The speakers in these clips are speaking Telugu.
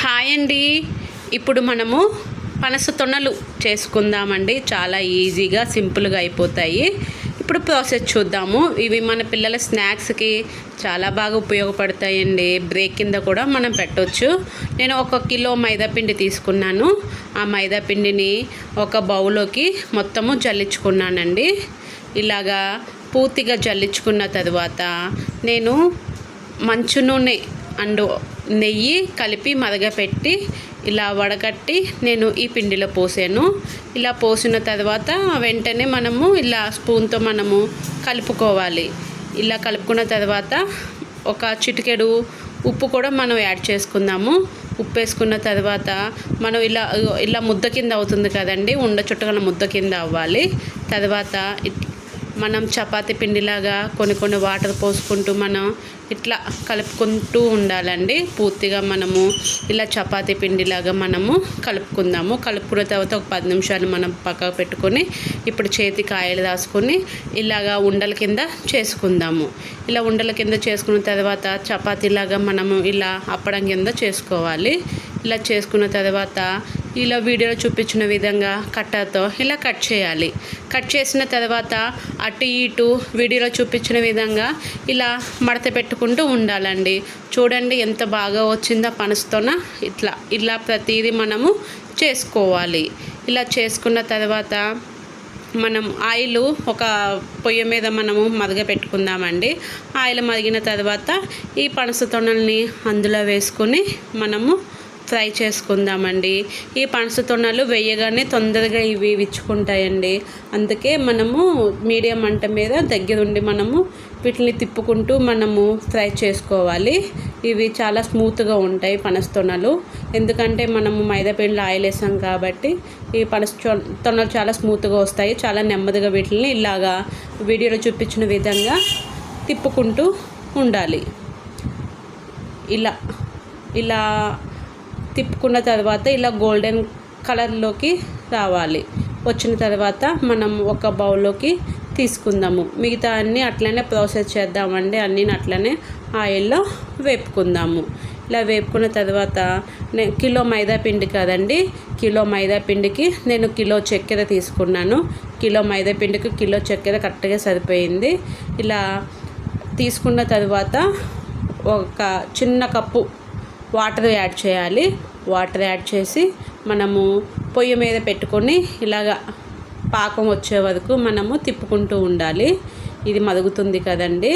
హాయ్ అండి. ఇప్పుడు మనము పనస తొనలు చేసుకుందామండి. చాలా ఈజీగా సింపుల్గా అయిపోతాయి. ఇప్పుడు ప్రాసెస్ చూద్దాము. ఇవి మన పిల్లల స్నాక్స్కి చాలా బాగా ఉపయోగపడతాయండి. బ్రేక్ కింద కూడా మనం పెట్టవచ్చు నేను ఒక కిలో మైదాపిండి తీసుకున్నాను. ఆ మైదాపిండిని ఒక బౌల్లోకి మొత్తము జల్లించుకున్నానండి. ఇలాగా పూర్తిగా జల్లించుకున్న తర్వాత నేను మంచు నూనె అండ్ నెయ్యి కలిపి మరగపెట్టి ఇలా వడగట్టి నేను ఈ పిండిలో పోసాను. ఇలా పోసిన తర్వాత వెంటనే మనము ఇలా స్పూన్తో మనము కలుపుకోవాలి. ఇలా కలుపుకున్న తర్వాత ఒక చిటికెడు ఉప్పు కూడా మనం యాడ్ చేసుకుందాము. ఉప్పు వేసుకున్న తర్వాత మనం ఇలా ఇలా ముద్ద కింద అవుతుంది కదండి ఉండ చుట్టగల ముద్ద కింద అవ్వాలి. తర్వాత మనం చపాతీ పిండిలాగా కొన్ని కొన్ని వాటర్ పోసుకుంటూ మనం ఇట్లా కలుపుకుంటూ ఉండాలండి. పూర్తిగా మనము ఇలా చపాతీ పిండిలాగా మనము కలుపుకుందాము. కలుపుకున్న తర్వాత ఒక పది నిమిషాలు మనం పక్కకు పెట్టుకొని ఇప్పుడు చేతి కాయలు రాసుకొని ఇలాగా ఉండల కింద చేసుకుందాము. ఇలా ఉండల కింద చేసుకున్న తర్వాత చపాతీలాగా మనము ఇలా అప్పడం కింద చేసుకోవాలి. ఇలా చేసుకున్న తర్వాత ఇలా వీడియోలో చూపించిన విధంగా కట్టర్తో ఇలా కట్ చేయాలి. కట్ చేసిన తర్వాత అటు ఇటు వీడియోలో చూపించిన విధంగా ఇలా మడత పెట్టుకుంటూ ఉండాలండి. చూడండి ఎంత బాగా వచ్చిందో పనసుతోన ఇట్లా ఇలా ప్రతిదీ మనము చేసుకోవాలి. ఇలా చేసుకున్న తర్వాత మనం ఆయిల్ ఒక పొయ్యి మీద మనము మరగ పెట్టుకుందామండి. ఆయిల్ మరిగిన తర్వాత ఈ పనస తొనల్ని అందులో వేసుకొని మనము ఫ్రై చేసుకుందామండి. ఈ పనస తొనలు వేయగానే తొందరగా ఇవి విచ్చుకుంటాయండి. అందుకే మనము మీడియం మంట మీద దగ్గరుండి మనము వీటిని తిప్పుకుంటూ మనము ఫ్రై చేసుకోవాలి. ఇవి చాలా స్మూత్గా ఉంటాయి పనసతొనలు ఎందుకంటే మనము మైదాపిండిలో ఆయిల్ వేసాం కాబట్టి ఈ పనస చొ- తొనలు చాలా స్మూత్గా వస్తాయి. చాలా నెమ్మదిగా వీటిని ఇలాగా వీడియోలో చూపించిన విధంగా తిప్పుకుంటూ ఉండాలి. ఇలా ఇలా తిప్పుకున్న తర్వాత ఇలా గోల్డెన్ కలర్లోకి రావాలి. వచ్చిన తర్వాత మనం ఒక బౌల్లోకి తీసుకుందాము. మిగతా అన్నీ అట్లనే ప్రాసెస్ చేద్దామండి. అన్నీ అట్లనే ఆయిల్లో వేపుకుందాము. ఇలా వేపుకున్న తర్వాత కిలో మైదా పిండి కదండి. కిలో మైదా పిండికి నేను కిలో చక్కెర తీసుకున్నాను. కిలో మైదా పిండికి కిలో చక్కెర కరెక్ట్గా సరిపోయింది. ఇలా తీసుకున్న తర్వాత ఒక చిన్న కప్పు వాటర్ యాడ్ చేయాలి. వాటర్ యాడ్ చేసి మనము పొయ్యి మీద పెట్టుకొని ఇలాగా పాకం వచ్చే వరకు మనము తిప్పుకుంటూ ఉండాలి. ఇది మరుగుతుంది కదండి.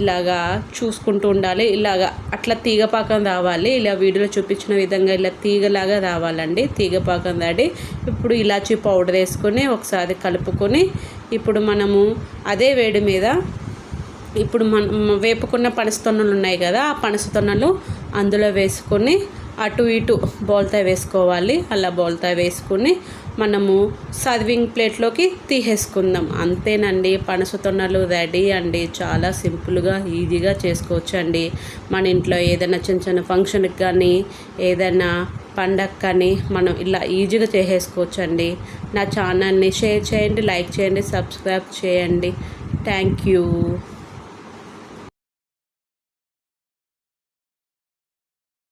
ఇలాగా చూసుకుంటూ ఉండాలి. ఇలాగా అట్లా తీగ పాకం రావాలి. ఇలా వీడియోలో చూపించిన విధంగా ఇలా తీగలాగా రావాలండి. తీగ పాకం రాడి ఇప్పుడు ఇలాచీ పౌడర్ వేసుకొని ఒకసారి కలుపుకొని ఇప్పుడు మనము అదే వేడి మీద ఇప్పుడు మనం వేపుకున్న పనస తొన్నలు ఉన్నాయి కదా ఆ పనస తొన్నలు అందులో వేసుకొని అటు ఇటు బోల్తా వేసుకోవాలి. అలా బోల్తా వేసుకొని మనము సర్వింగ్ ప్లేట్లోకి తీసేసుకుందాం. అంతేనండి పనస తొన్నలు రెడీ అండి. చాలా సింపుల్గా ఈజీగా చేసుకోవచ్చు అండి మన ఇంట్లో ఏదైనా చిన్న చిన్న ఫంక్షన్కి కానీ ఏదైనా పండగ కానీ మనం ఇలా ఈజీగా చేసేసుకోవచ్చు అండి నా ఛానల్ని షేర్ చేయండి లైక్ చేయండి సబ్స్క్రైబ్ చేయండి. Thank you.